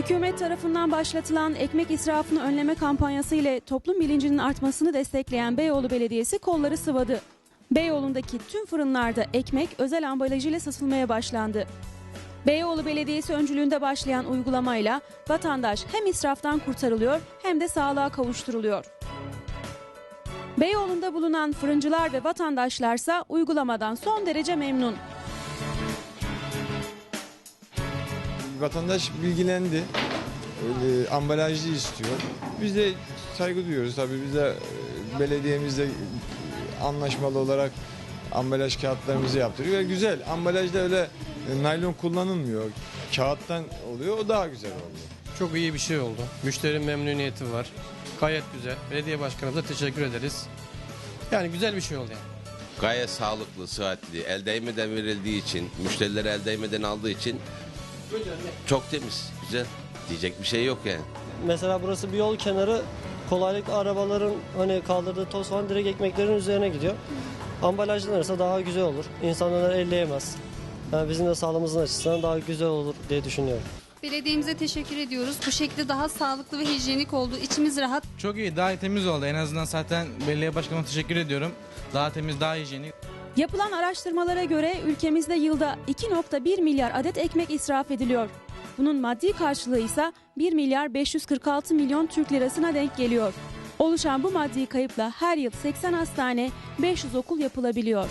Hükümet tarafından başlatılan ekmek israfını önleme kampanyası ile toplum bilincinin artmasını destekleyen Beyoğlu Belediyesi kolları sıvadı. Beyoğlu'ndaki tüm fırınlarda ekmek özel ambalajıyla satılmaya başlandı. Beyoğlu Belediyesi öncülüğünde başlayan uygulamayla vatandaş hem israftan kurtarılıyor hem de sağlığa kavuşturuluyor. Beyoğlu'nda bulunan fırıncılar ve vatandaşlarsa uygulamadan son derece memnun. Vatandaş bilgilendi. Öyle ambalajlı istiyor. Biz de saygı duyuyoruz tabii. Biz de e, belediyemizde e, anlaşmalı olarak ambalaj kağıtlarımızı yaptırıyor. Ve güzel. Ambalajda öyle e, naylon kullanılmıyor. Kağıttan oluyor. O daha güzel oluyor. Çok iyi bir şey oldu. Müşteri memnuniyeti var. Gayet güzel. Belediye başkanımıza teşekkür ederiz. Yani güzel bir şey oldu yani. Gayet sağlıklı, sıhhatli, el değmeden verildiği için, müşteriler el değmeden aldığı için çok temiz, güzel. Diyecek bir şey yok yani. Mesela burası bir yol kenarı kolaylıkla arabaların hani kaldırdığı toz falan direkt ekmeklerin üzerine gidiyor. Ambalajlanırsa daha güzel olur. İnsanlar elleyemez. Yani bizim de sağlığımızın açısından daha güzel olur diye düşünüyorum. Belediyemize teşekkür ediyoruz. Bu şekilde daha sağlıklı ve hijyenik oldu. İçimiz rahat. Çok iyi, daha temiz oldu. En azından zaten belediye başkanıma teşekkür ediyorum. Daha temiz, daha hijyenik. Yapılan araştırmalara göre ülkemizde yılda 2.1 milyar adet ekmek israf ediliyor. Bunun maddi karşılığı ise 1 milyar 546 milyon Türk lirasına denk geliyor. Oluşan bu maddi kayıpla her yıl 80 hastane, 500 okul yapılabiliyor.